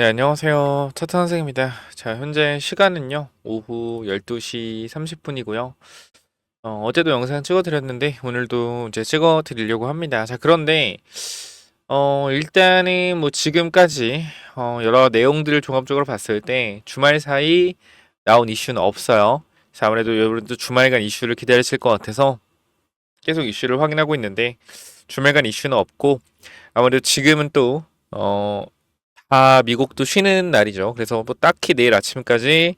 네, 안녕하세요. 차트 선생입니다. 자, 현재 시간은요, 오후 12시 30분이고요. 어, 어제도 영상 찍어드렸는데, 오늘도 이제 찍어드리려고 합니다. 자, 그런데, 어, 일단은 뭐 지금까지, 어, 여러 내용들을 종합적으로 봤을 때, 주말 사이 나온 이슈는 없어요. 자, 아무래도 여러분도 주말간 이슈를 기다리실 것 같아서, 계속 이슈를 확인하고 있는데, 주말간 이슈는 없고, 아무래도 지금은 또, 어, 아, 미국도 쉬는 날이죠. 그래서 뭐 딱히 내일 아침까지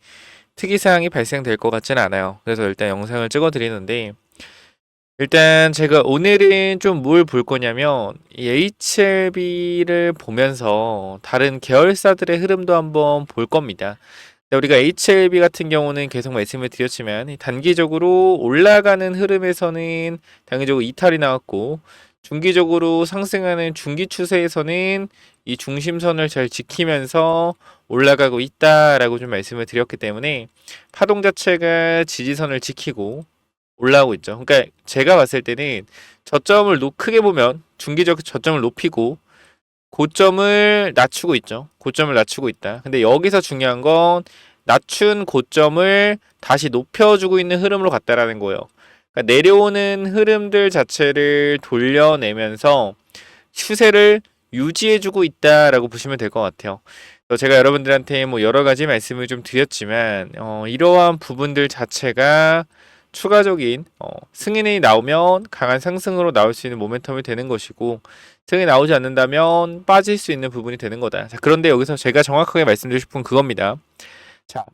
특이사항이 발생될 것 같지는 않아요. 그래서 일단 영상을 찍어 드리는데, 일단 제가 오늘은 좀 뭘 볼 거냐면, 이 HLB를 보면서 다른 계열사들의 흐름도 한번 볼 겁니다. 우리가 HLB 같은 경우는 계속 말씀을 드렸지만, 이 단기적으로 올라가는 흐름에서는 단기적으로 이탈이 나왔고, 중기적으로 상승하는 중기 추세에서는 이 중심선을 잘 지키면서 올라가고 있다라고 좀 말씀을 드렸기 때문에 파동 자체가 지지선을 지키고 올라오고 있죠. 그러니까 제가 봤을 때는 저점을 높 크게 보면 중기적 저점을 높이고 고점을 낮추고 있죠. 고점을 낮추고 있다. 근데 여기서 중요한 건 낮춘 고점을 다시 높여주고 있는 흐름으로 갔다라는 거예요. 그러니까 내려오는 흐름들 자체를 돌려내면서 추세를 유지해주고 있다라고 보시면 될 것 같아요. 제가 여러분들한테 뭐 여러 가지 말씀을 좀 드렸지만 어, 이러한 부분들 자체가 추가적인 어, 승인이 나오면 강한 상승으로 나올 수 있는 모멘텀이 되는 것이고 승인이 나오지 않는다면 빠질 수 있는 부분이 되는 거다. 자, 그런데 여기서 제가 정확하게 말씀드리고 싶은 그겁니다. 자,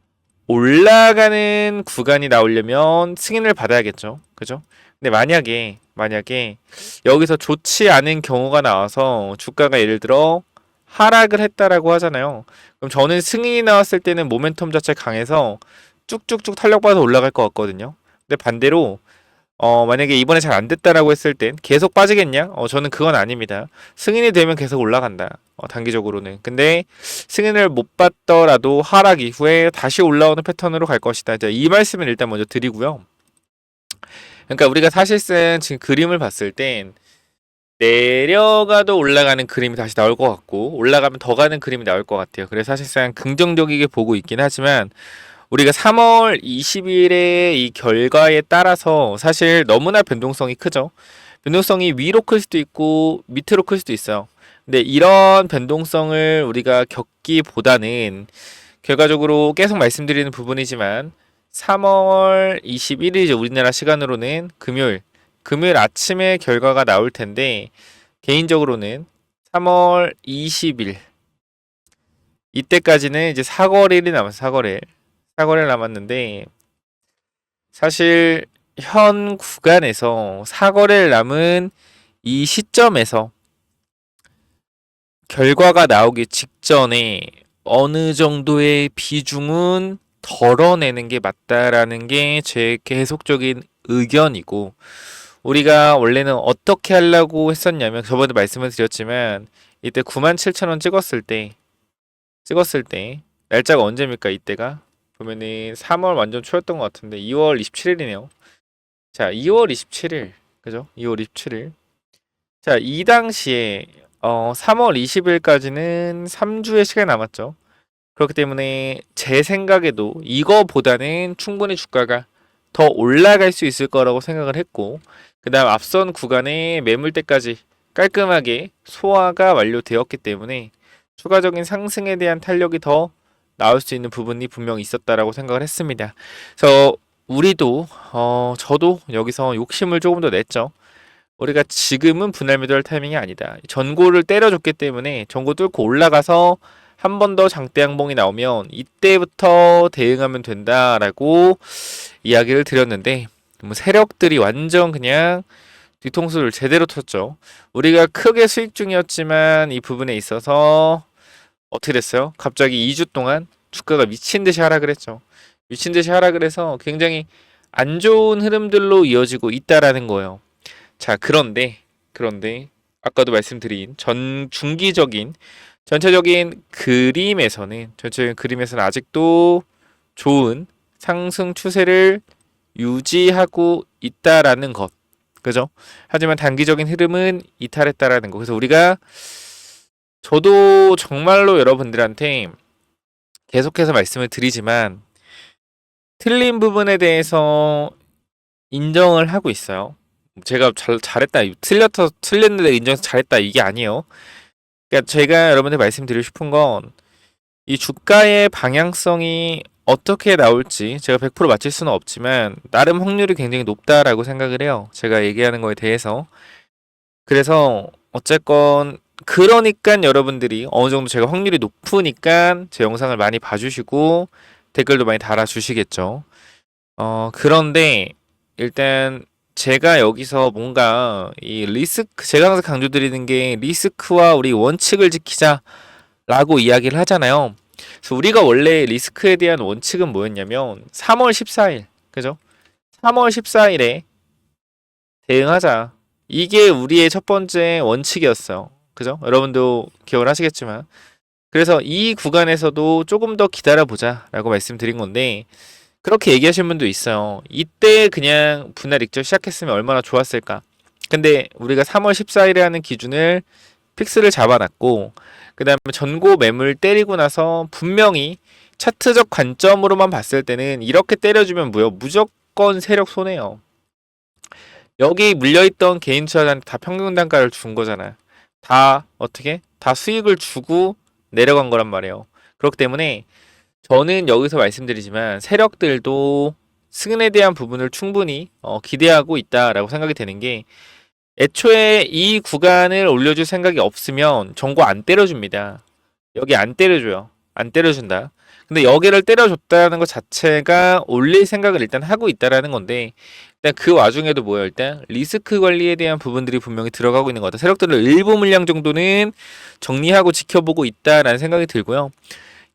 올라가는 구간이 나오려면 승인을 받아야겠죠. 그죠? 근데 만약에 만약에 여기서 좋지 않은 경우가 나와서 주가가 예를 들어 하락을 했다라고 하잖아요. 그럼 저는 승인이 나왔을 때는 모멘텀 자체 강해서 쭉쭉쭉 탄력받아 올라갈 것 같거든요. 근데 반대로 어 만약에 이번에 잘 안 됐다라고 했을 땐 계속 빠지겠냐? 어 저는 그건 아닙니다. 승인이 되면 계속 올라간다. 어 단기적으로는. 근데 승인을 못 받더라도 하락 이후에 다시 올라오는 패턴으로 갈 것이다. 이 말씀을 일단 먼저 드리고요. 그러니까 우리가 사실상 지금 그림을 봤을 땐 내려가도 올라가는 그림이 다시 나올 것 같고 올라가면 더 가는 그림이 나올 것 같아요. 그래서 사실상 긍정적이게 보고 있긴 하지만 우리가 3월 20일의 이 결과에 따라서 사실 너무나 변동성이 크죠. 변동성이 위로 클 수도 있고 밑으로 클 수도 있어요. 근데 이런 변동성을 우리가 겪기보다는 결과적으로 계속 말씀드리는 부분이지만 3월 21일이죠. 우리나라 시간으로는 금요일. 금요일 아침에 결과가 나올 텐데 개인적으로는 3월 20일 이때까지는 이제 사거리일이 남았어. 사거리일. 사거리일 남았는데 사실 현 구간에서 사거리일 남은 이 시점에서 결과가 나오기 직전에 어느 정도의 비중은 덜어내는 게 맞다라는 게 제 계속적인 의견이고 우리가 원래는 어떻게 하려고 했었냐면 저번에 말씀을 드렸지만 이때 97,000원 찍었을 때 찍었을 때 날짜가 언제입니까 이때가? 보면은 3월 완전 초였던 것 같은데 2월 27일이네요. 자 2월 27일 그죠? 2월 27일. 자 이 당시에 어 3월 20일까지는 3주의 시간이 남았죠 그렇기 때문에 제 생각에도 이거보다는 충분히 주가가 더 올라갈 수 있을 거라고 생각을 했고 그 다음 앞선 구간에 매물대까지 깔끔하게 소화가 완료되었기 때문에 추가적인 상승에 대한 탄력이 더 나올 수 있는 부분이 분명히 있었다라고 생각을 했습니다. 그래서 우리도 어 저도 여기서 욕심을 조금 더 냈죠. 우리가 지금은 분할 매도할 타이밍이 아니다. 전고를 때려줬기 때문에 전고 뚫고 올라가서 한 번 더 장대 양봉이 나오면 이때부터 대응하면 된다라고 이야기를 드렸는데 뭐 세력들이 완전 그냥 뒤통수를 제대로 쳤죠. 우리가 크게 수익 중이었지만 이 부분에 있어서 어떻게 됐어요? 갑자기 2주 동안 주가가 미친 듯이 하락을 했죠. 미친 듯이 하락을 해서 굉장히 안 좋은 흐름들로 이어지고 있다라는 거예요. 자, 그런데 그런데 아까도 말씀드린 전 중기적인 전체적인 그림에서는 전체적인 그림에서는 아직도 좋은 상승 추세를 유지하고 있다라는 것. 그죠? 하지만 단기적인 흐름은 이탈했다라는 거. 그래서 우리가 저도 정말로 여러분들한테 계속해서 말씀을 드리지만 틀린 부분에 대해서 인정을 하고 있어요. 제가 잘 잘했다, 틀렸어, 틀렸는데 인정해서 잘했다 이게 아니에요. 그러니까 제가 여러분들 말씀드리고 싶은 건 이 주가의 방향성이 어떻게 나올지 제가 100% 맞힐 수는 없지만 나름 확률이 굉장히 높다라고 생각을 해요. 제가 얘기하는 거에 대해서. 그래서 어쨌건 그러니까 여러분들이 어느 정도 제가 확률이 높으니까 제 영상을 많이 봐주시고 댓글도 많이 달아주시겠죠. 어, 그런데 일단 제가 여기서 뭔가 이 리스크, 제가 항상 강조드리는 게 리스크와 우리 원칙을 지키자라고 이야기를 하잖아요. 그래서 우리가 원래 리스크에 대한 원칙은 뭐였냐면 3월 14일, 그죠? 3월 14일에 대응하자. 이게 우리의 첫 번째 원칙이었어요. 그죠? 여러분도 기억을 하시겠지만. 그래서 이 구간에서도 조금 더 기다려 보자 라고 말씀드린 건데, 그렇게 얘기하시는 분도 있어요. 이때 그냥 분할 익절 시작했으면 얼마나 좋았을까. 근데 우리가 3월 14일에 하는 기준을 픽스를 잡아놨고, 그 다음에 전고 매물 때리고 나서 분명히 차트적 관점으로만 봤을 때는 이렇게 때려주면 뭐요? 무조건 세력 손해요. 여기 물려있던 개인 투자자한테 다 평균 단가를 준 거잖아. 다 어떻게? 다 수익을 주고 내려간 거란 말이에요. 그렇기 때문에 저는 여기서 말씀드리지만 세력들도 승인에 대한 부분을 충분히 어, 기대하고 있다라고 생각이 되는 게 애초에 이 구간을 올려줄 생각이 없으면 정보 안 때려줍니다. 여기 안 때려줘요. 안 때려준다. 근데 여기를 때려줬다는 것 자체가 올릴 생각을 일단 하고 있다라는 건데 일단 그 와중에도 뭐예요 일단 리스크 관리에 대한 부분들이 분명히 들어가고 있는 것 같아요. 세력들을 일부 물량 정도는 정리하고 지켜보고 있다라는 생각이 들고요.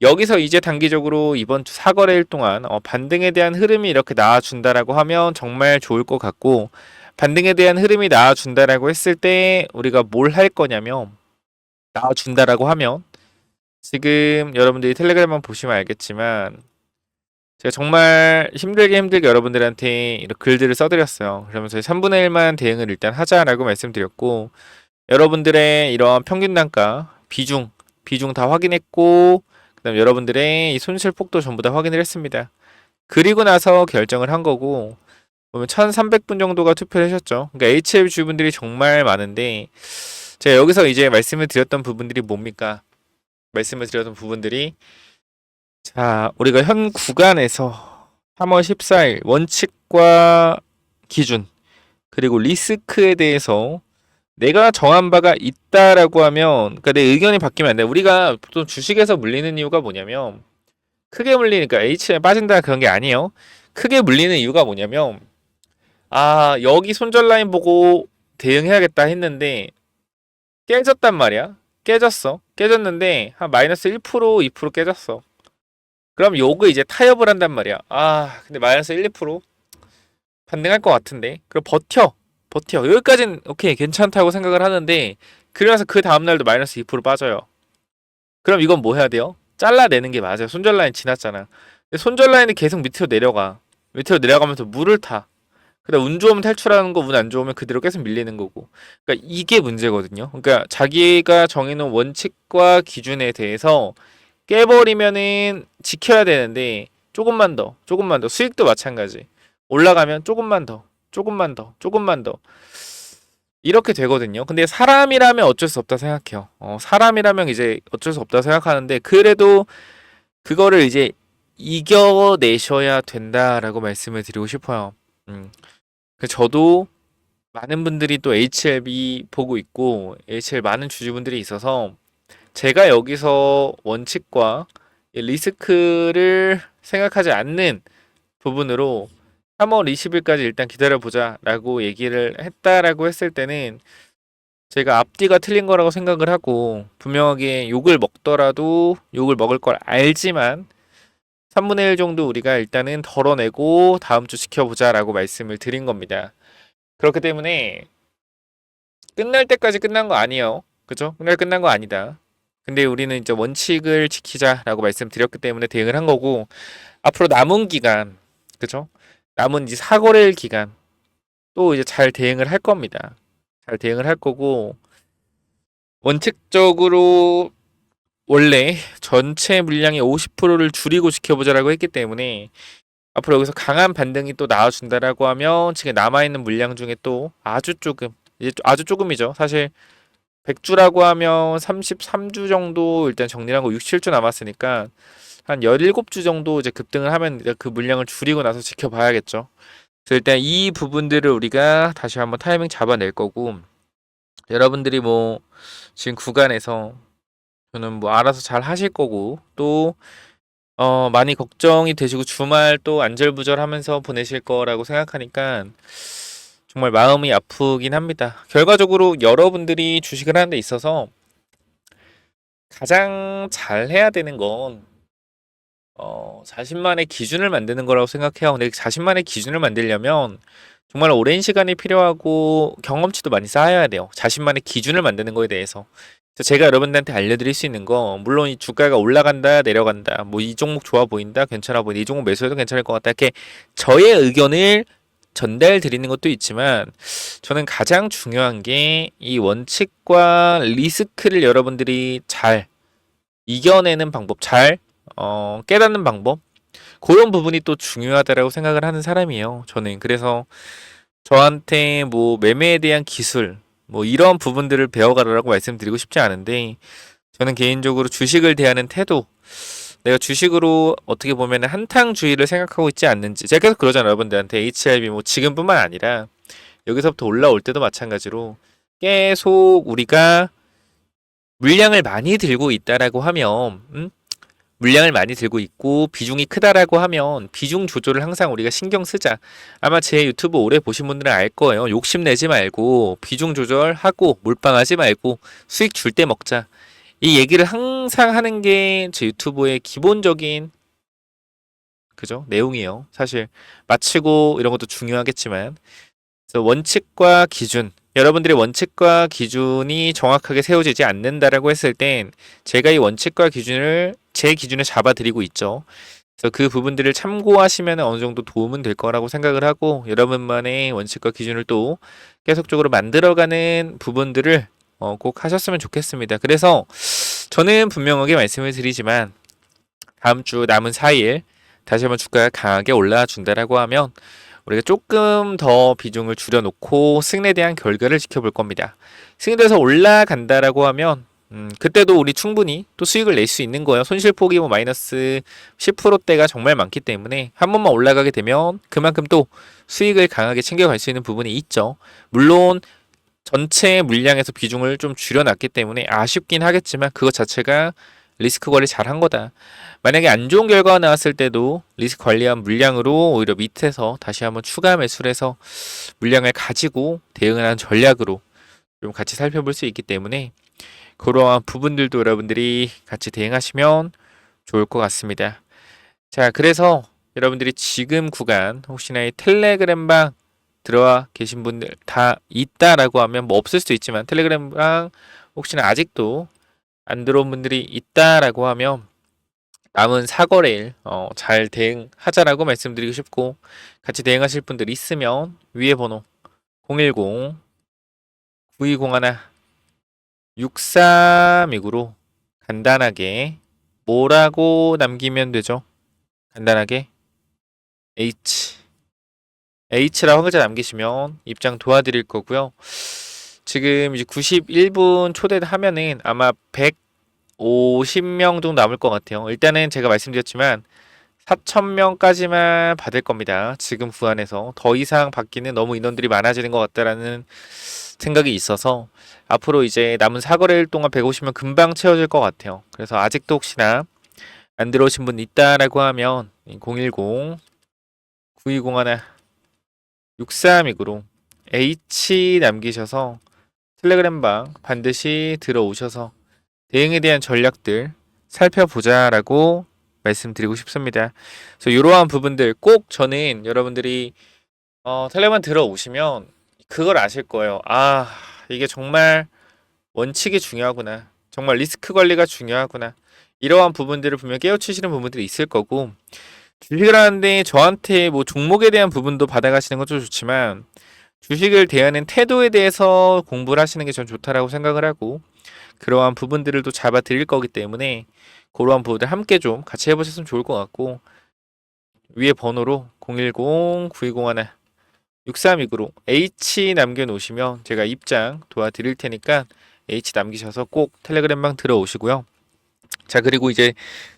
여기서 이제 단기적으로 이번 주 사거래일 동안 어, 반등에 대한 흐름이 이렇게 나와준다라고 하면 정말 좋을 것 같고 반등에 대한 흐름이 나와준다라고 했을 때 우리가 뭘 할 거냐면 나와준다라고 하면 지금 여러분들이 텔레그램만 보시면 알겠지만 제가 정말 힘들게 힘들게 여러분들한테 이런 글들을 써드렸어요. 그러면서 3분의 1만 대응을 일단 하자라고 말씀드렸고 여러분들의 이런 평균 단가 비중 비중 다 확인했고 그다음 여러분들의 이 손실 폭도 전부 다 확인을 했습니다. 그리고 나서 결정을 한 거고 보면 1,300분 정도가 투표를 하셨죠. 그러니까 HL 주분들이 정말 많은데 제가 여기서 이제 말씀을 드렸던 부분들이 뭡니까? 말씀을 드렸던 부분들이 자, 우리가 현 구간에서 3월 14일 원칙과 기준 그리고 리스크에 대해서 내가 정한 바가 있다라고 하면 그러니까 내 의견이 바뀌면 안 돼. 우리가 보통 주식에서 물리는 이유가 뭐냐면 크게 물리니까 H에 빠진다 그런 게 아니에요. 크게 물리는 이유가 뭐냐면 아, 여기 손절 라인 보고 대응해야겠다 했는데 깨졌단 말이야. 깨졌어. 깨졌는데 한 마이너스 1% 2% 깨졌어. 그럼 요거 이제 타협을 한단 말이야. 아, 근데 마이너스 1, 2% 반등할 것 같은데. 그럼 버텨. 버텨. 여기까지는 오케이 괜찮다고 생각을 하는데 그러면서 그 다음날도 마이너스 2% 빠져요. 그럼 이건 뭐 해야 돼요? 잘라내는 게 맞아요. 손절 라인 지났잖아. 손절 라인이 계속 밑으로 내려가. 밑으로 내려가면서 물을 타. 그다 음 운 좋으면 탈출하는 거, 운 안 좋으면 그대로 계속 밀리는 거고. 그러니까 이게 문제거든요. 그러니까 자기가 정해놓은 원칙과 기준에 대해서 깨버리면은 지켜야 되는데 조금만 더, 조금만 더. 수익도 마찬가지. 올라가면 조금만 더, 조금만 더, 조금만 더. 이렇게 되거든요. 근데 사람이라면 어쩔 수 없다 생각해요. 어, 사람이라면 이제 어쩔 수 없다 생각하는데 그래도 그거를 이제 이겨내셔야 된다라고 말씀을 드리고 싶어요. 음. 그 저도 많은 분들이 또 HLB 보고 있고 HL 많은 주주분들이 있어서 제가 여기서 원칙과 이 리스크를 생각하지 않는 부분으로 3월 20일까지 일단 기다려보자 라고 얘기를 했다라고 했을 때는 제가 앞뒤가 틀린 거라고 생각을 하고 분명하게 욕을 먹더라도 욕을 먹을 걸 알지만 3분의 1 정도 우리가 일단은 덜어내고 다음 주 지켜보자 라고 말씀을 드린 겁니다. 그렇기 때문에 끝날 때까지 끝난 거 아니에요. 그죠? 끝날 끝난 거 아니다. 근데 우리는 이제 원칙을 지키자라고 말씀드렸기 때문에 대응을 한 거고 앞으로 남은 기간 그죠? 남은 이제 사거래일 기간 또 이제 잘 대응을 할 겁니다. 잘 대응을 할 거고 원칙적으로 원래 전체 물량의 50%를 줄이고 지켜보자라고 했기 때문에 앞으로 여기서 강한 반등이 또 나와준다라고 하면 지금 남아있는 물량 중에 또 아주 조금 이제 좀- 아주 조금이죠. 사실 100주라고 하면 33주 정도 일단 정리한 거 67주 남았으니까 한 17주 정도 이제 급등을 하면 그 물량을 줄이고 나서 지켜봐야겠죠. 그래서 일단 이 부분들을 우리가 다시 한번 타이밍 잡아낼 거고 여러분들이 뭐 지금 구간에서 저는 뭐 알아서 잘 하실 거고 또 어, 많이 걱정이 되시고 주말 또 안절부절하면서 보내실 거라고 생각하니까 정말 마음이 아프긴 합니다. 결과적으로 여러분들이 주식을 하는 데 있어서 가장 잘 해야 되는 건 어, 자신만의 기준을 만드는 거라고 생각해요. 근데 자신만의 기준을 만들려면 정말 오랜 시간이 필요하고 경험치도 많이 쌓아야 돼요. 자신만의 기준을 만드는 거에 대해서. 그래서 제가 여러분들한테 알려드릴 수 있는 거, 물론 이 주가가 올라간다, 내려간다, 뭐 이 종목 좋아 보인다, 괜찮아 보인다, 이 종목 매수해도 괜찮을 것 같다, 이렇게 저의 의견을 전달 드리는 것도 있지만, 저는 가장 중요한 게 이 원칙과 리스크를 여러분들이 잘 이겨내는 방법, 잘 어, 깨닫는 방법, 그런 부분이 또 중요하다라고 생각을 하는 사람이에요. 저는 그래서 저한테 뭐 매매에 대한 기술, 뭐 이런 부분들을 배워가라고 말씀드리고 싶지 않은데 저는 개인적으로 주식을 대하는 태도 내가 주식으로 어떻게 보면 한탕주의를 생각하고 있지 않는지 제가 계속 그러잖아요 여러분들한테 HIB 뭐 지금뿐만 아니라 여기서부터 올라올 때도 마찬가지로 계속 우리가 물량을 많이 들고 있다라고 하면 음? 물량을 많이 들고 있고 비중이 크다라고 하면 비중 조절을 항상 우리가 신경 쓰자. 아마 제 유튜브 오래 보신 분들은 알 거예요. 욕심내지 말고 비중 조절하고 몰빵하지 말고 수익 줄 때 먹자. 이 얘기를 항상 하는 게 제 유튜브의 기본적인 그죠? 내용이에요. 사실 마치고 이런 것도 중요하겠지만 원칙과 기준 여러분들의 원칙과 기준이 정확하게 세워지지 않는다라고 했을 땐 제가 이 원칙과 기준을 제 기준을 잡아드리고 있죠. 그래서 그 부분들을 참고하시면 어느 정도 도움은 될 거라고 생각을 하고 여러분만의 원칙과 기준을 또 계속적으로 만들어가는 부분들을 어, 꼭 하셨으면 좋겠습니다. 그래서 저는 분명하게 말씀을 드리지만 다음 주 남은 4일 다시 한번 주가가 강하게 올라와 준다라고 하면 우리가 조금 더 비중을 줄여놓고 승리에 대한 결과를 지켜볼 겁니다. 승리돼서 올라간다라고 하면 음, 그때도 우리 충분히 또 수익을 낼 수 있는 거예요. 손실폭이 뭐 마이너스 10%대가 정말 많기 때문에 한 번만 올라가게 되면 그만큼 또 수익을 강하게 챙겨갈 수 있는 부분이 있죠. 물론 전체 물량에서 비중을 좀 줄여놨기 때문에 아쉽긴 하겠지만 그것 자체가 리스크 관리 잘 한 거다. 만약에 안 좋은 결과가 나왔을 때도 리스크 관리한 물량으로 오히려 밑에서 다시 한번 추가 매수를 해서 물량을 가지고 대응하는 전략으로 좀 같이 살펴볼 수 있기 때문에 그러한 부분들도 여러분들이 같이 대응하시면 좋을 것 같습니다. 자, 그래서 여러분들이 지금 구간 혹시나 이 텔레그램방 들어와 계신 분들 다 있다라고 하면 뭐 없을 수도 있지만 텔레그램방 혹시나 아직도 안 들어온 분들이 있다라고 하면 남은 사거래일 어, 잘 대응하자라고 말씀드리고 싶고 같이 대응하실 분들 있으면 위에 번호 010 9201 6329로 간단하게 뭐라고 남기면 되죠? 간단하게 H H라고 한 글자 남기시면 입장 도와드릴 거고요. 지금 이제 91분 초대하면은 아마 150명 정도 남을 것 같아요. 일단은 제가 말씀드렸지만 4,000명까지만 받을 겁니다. 지금 구간에서 더 이상 받기는 너무 인원들이 많아지는 것 같다라는 생각이 있어서 앞으로 이제 남은 사거래일 동안 150명 금방 채워질 것 같아요. 그래서 아직도 혹시나 안 들어오신 분 있다라고 하면 010 9201 6329로 H 남기셔서 텔레그램 방 반드시 들어오셔서 대응에 대한 전략들 살펴보자라고 말씀드리고 싶습니다. 그래서 이러한 부분들 꼭 저는 여러분들이 어, 텔레그램 들어오시면 그걸 아실 거예요. 아 이게 정말 원칙이 중요하구나. 정말 리스크 관리가 중요하구나. 이러한 부분들을 분명 깨우치시는 부분들이 있을 거고 주식을 하는데 저한테 뭐 종목에 대한 부분도 받아가시는 것도 좋지만 주식을 대하는 태도에 대해서 공부를 하시는 게 전 좋다라고 생각을 하고 그러한 부분들을 또 잡아 드릴 거기 때문에 그러한 부분들 함께 좀 같이 해보셨으면 좋을 것 같고 위에 번호로 010-9201 6329로 H 남겨놓으시면 제가 입장 도와드릴 테니까 H 남기셔서 꼭 텔레그램방 들어오시고요. 자 그리고 이제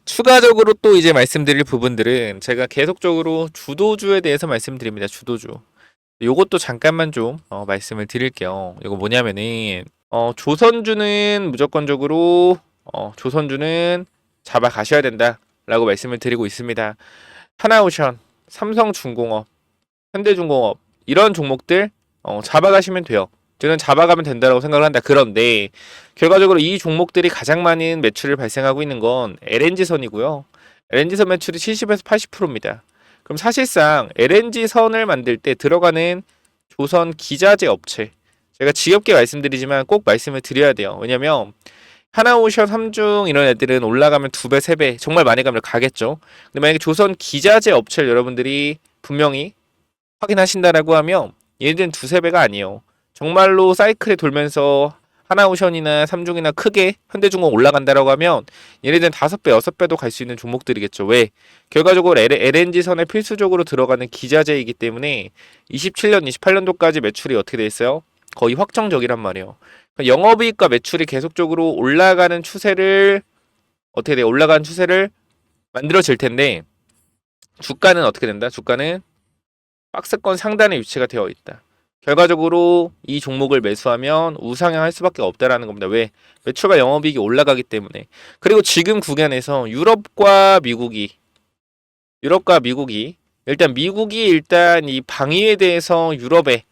추가적으로 또 이제 말씀드릴 부분들은 제가 계속적으로 주도주에 대해서 말씀드립니다. 주도주. 요것도 잠깐만 좀 어, 말씀을 드릴게요. 이거 뭐냐면은 어, 조선주는 무조건적으로 어, 조선주는 잡아 가셔야 된다라고 말씀을 드리고 있습니다. 하나오션, 삼성중공업, 현대중공업 이런 종목들 어, 잡아가시면 돼요. 저는 잡아가면 된다고 생각을 한다. 그런데 결과적으로 이 종목들이 가장 많은 매출을 발생하고 있는 건 LNG선이고요. LNG선 매출이 70에서 80%입니다. 그럼 사실상 LNG선을 만들 때 들어가는 조선 기자재 업체 제가 지겹게 말씀드리지만 꼭 말씀을 드려야 돼요. 왜냐면 하나오션, 삼중 이런 애들은 올라가면 두 배, 세 배 정말 많이 가면 가겠죠. 근데 만약에 조선 기자재 업체를 여러분들이 분명히 확인하신다라고 하면 얘들은 두세 배가 아니에요. 정말로 사이클에 돌면서 하나오션이나 삼중이나 크게 현대중공 올라간다라고 하면 얘네들은 다섯 배, 여섯 배도 갈 수 있는 종목들이겠죠. 왜? 결과적으로 LNG 선에 필수적으로 들어가는 기자재이기 때문에 27년, 28년도까지 매출이 어떻게 돼 있어요? 거의 확정적이란 말이에요. 그러니까 영업이익과 매출이 계속적으로 올라가는 추세를 어떻게 돼? 올라가는 추세를 만들어질 텐데 주가는 어떻게 된다? 주가는 박스권 상단에 위치가 되어 있다. 결과적으로 이 종목을 매수하면 우상향할 수밖에 없다라는 겁니다. 왜? 매출과 영업이익이 올라가기 때문에. 그리고 지금 구간에서 유럽과 미국이 유럽과 미국이 일단 미국이 일단 이 방위에 대해서 유럽에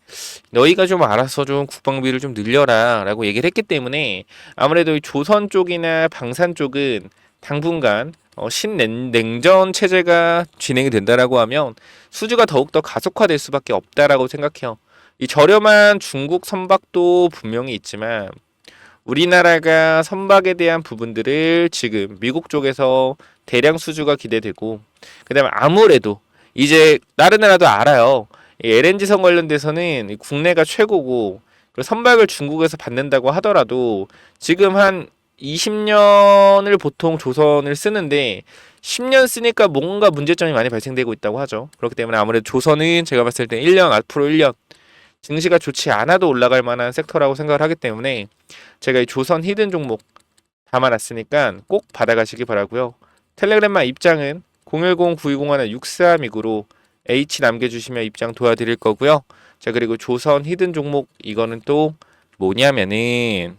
너희가 좀 알아서 좀 국방비를 좀 늘려라라고 얘기를 했기 때문에 아무래도 이 조선 쪽이나 방산 쪽은 당분간 어, 신냉전 체제가 진행이 된다라고 하면 수주가 더욱더 가속화될 수밖에 없다라고 생각해요. 이 저렴한 중국 선박도 분명히 있지만 우리나라가 선박에 대한 부분들을 지금 미국 쪽에서 대량 수주가 기대되고 그다음에 아무래도 이제 다른 나라도 알아요. 이 LNG선 관련돼서는 이 국내가 최고고 선박을 중국에서 받는다고 하더라도 지금 한 20년을 보통 조선을 쓰는데 10년 쓰니까 뭔가 문제점이 많이 발생되고 있다고 하죠. 그렇기 때문에 아무래도 조선은 제가 봤을 때 1년 앞으로 1년 증시가 좋지 않아도 올라갈 만한 섹터라고 생각을 하기 때문에 제가 이 조선 히든 종목 담아놨으니까 꼭 받아가시기 바라고요. 텔레그램만 입장은 010-9201-6329로 H 남겨주시면 입장 도와드릴 거고요. 자 그리고 조선 히든 종목 이거는 또 뭐냐면은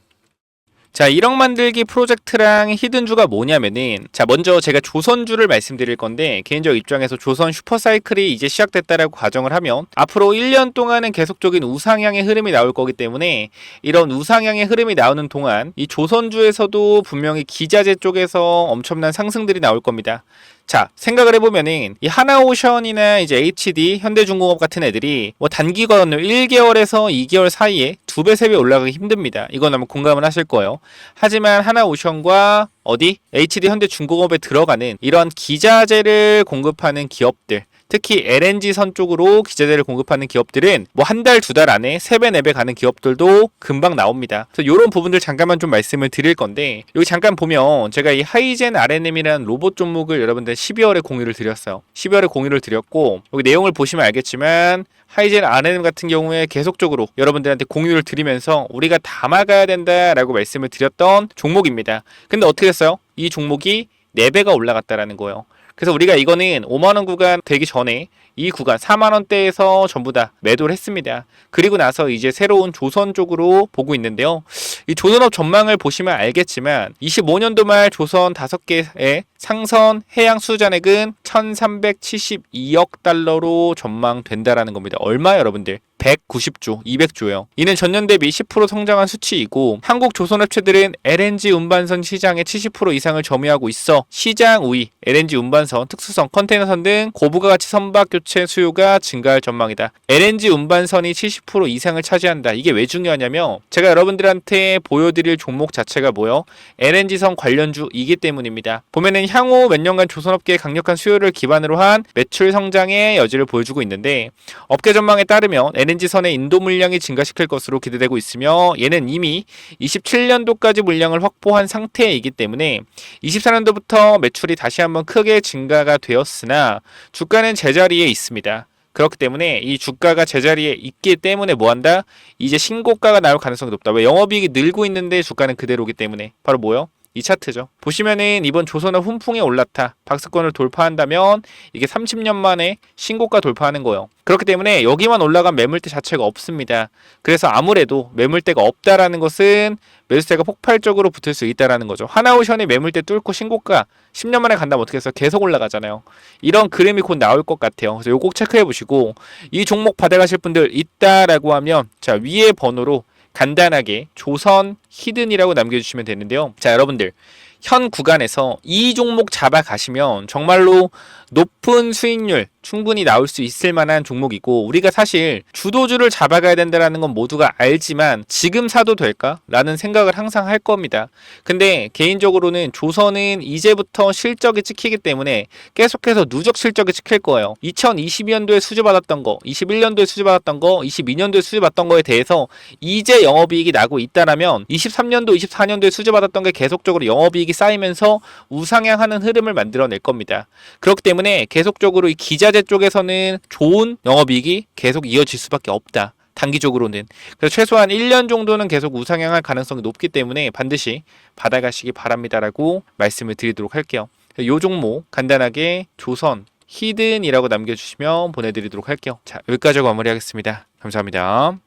자 1억 만들기 프로젝트랑 히든주가 뭐냐면은 자 먼저 제가 조선주를 말씀드릴 건데 개인적 입장에서 조선 슈퍼사이클이 이제 시작됐다라고 가정을 하면 앞으로 1년 동안은 계속적인 우상향의 흐름이 나올 거기 때문에 이런 우상향의 흐름이 나오는 동안 이 조선주에서도 분명히 기자재 쪽에서 엄청난 상승들이 나올 겁니다. 자 생각을 해보면은 이 하나오션이나 이제 HD 현대중공업 같은 애들이 뭐 단기간으로 1개월에서 2개월 사이에 두 배 세 배 올라가기 힘듭니다. 이건 아마 공감을 하실 거예요. 하지만 하나오션과 어디 HD 현대중공업에 들어가는 이런 기자재를 공급하는 기업들 특히 LNG 선 쪽으로 기자재를 공급하는 기업들은 뭐 한 달, 두 달 안에 세 배, 네 배 가는 기업들도 금방 나옵니다. 그래서 이런 부분들 잠깐만 좀 말씀을 드릴 건데 여기 잠깐 보면 제가 이 하이젠 RNM이라는 로봇 종목을 여러분들 12월에 공유를 드렸어요. 12월에 공유를 드렸고 여기 내용을 보시면 알겠지만 하이젠 RNM 같은 경우에 계속적으로 여러분들한테 공유를 드리면서 우리가 담아가야 된다라고 말씀을 드렸던 종목입니다. 근데 어떻게 됐어요? 이 종목이 4배가 올라갔다라는 거예요. 그래서 우리가 이거는 5만 원 구간 되기 전에 이 구간 4만 원대에서 전부 다 매도를 했습니다. 그리고 나서 이제 새로운 조선 쪽으로 보고 있는데요. 이 조선업 전망을 보시면 알겠지만 25년도 말 조선 5개의 상선 해양 수잔액은 1372억 달러로 전망된다라는 겁니다. 얼마 여러분들? 190조, 200조요. 이는 전년 대비 10% 성장한 수치이고 한국 조선업체들은 LNG 운반선 시장의 70% 이상을 점유하고 있어 시장 우위, LNG 운반선, 특수선, 컨테이너선 등 고부가 가치 선박 교체 수요가 증가할 전망이다. LNG 운반선이 70% 이상을 차지한다. 이게 왜 중요하냐면 제가 여러분들한테 보여드릴 종목 자체가 뭐요? LNG선 관련주이기 때문입니다. 보면은 향후 몇 년간 조선업계의 강력한 수요를 기반으로 한 매출 성장의 여지를 보여주고 있는데 업계 전망에 따르면 LNG LNG 선의 인도 물량이 증가시킬 것으로 기대되고 있으며 얘는 이미 27년도까지 물량을 확보한 상태이기 때문에 24년도부터 매출이 다시 한번 크게 증가가 되었으나 주가는 제자리에 있습니다. 그렇기 때문에 이 주가가 제자리에 있기 때문에 뭐한다? 이제 신고가가 나올 가능성이 높다. 왜 영업이익이 늘고 있는데 주가는 그대로기 때문에 바로 뭐요? 이 차트죠. 보시면은 이번 조선업 훈풍에 올라타 박스권을 돌파한다면 이게 30년 만에 신고가 돌파하는 거예요. 그렇기 때문에 여기만 올라간 매물대 자체가 없습니다. 그래서 아무래도 매물대가 없다라는 것은 매수세가 폭발적으로 붙을 수 있다라는 거죠. 하나오션이 매물대 뚫고 신고가 10년 만에 간다면 어떻게 해서 계속 올라가잖아요. 이런 그림이 곧 나올 것 같아요. 그래서 이거 꼭 체크해 보시고 이 종목 받아가실 분들 있다라고 하면 자 위에 번호로 간단하게 조선 히든이라고 남겨주시면 되는데요. 자 여러분들 현 구간에서 이 종목 잡아가시면 정말로 높은 수익률 충분히 나올 수 있을 만한 종목이고 우리가 사실 주도주를 잡아가야 된다라는 건 모두가 알지만 지금 사도 될까? 라는 생각을 항상 할 겁니다. 근데 개인적으로는 조선은 이제부터 실적이 찍히기 때문에 계속해서 누적 실적이 찍힐 거예요. 2022년도에 수주받았던 거, 21년도에 수주받았던 거, 22년도에 수주받았던 거에 대해서 이제 영업이익이 나고 있다라면 23년도, 24년도에 수주받았던 게 계속적으로 영업이익이 쌓이면서 우상향하는 흐름을 만들어낼 겁니다. 그렇기 때문에 계속적으로 이 기자재 쪽에서는 좋은 영업이익이 계속 이어질 수밖에 없다. 단기적으로는 그래서 최소한 1년 정도는 계속 우상향할 가능성이 높기 때문에 반드시 받아가시기 바랍니다라고 말씀을 드리도록 할게요. 요 종목 간단하게 조선 히든이라고 남겨주시면 보내드리도록 할게요. 자 여기까지 마무리하겠습니다. 감사합니다.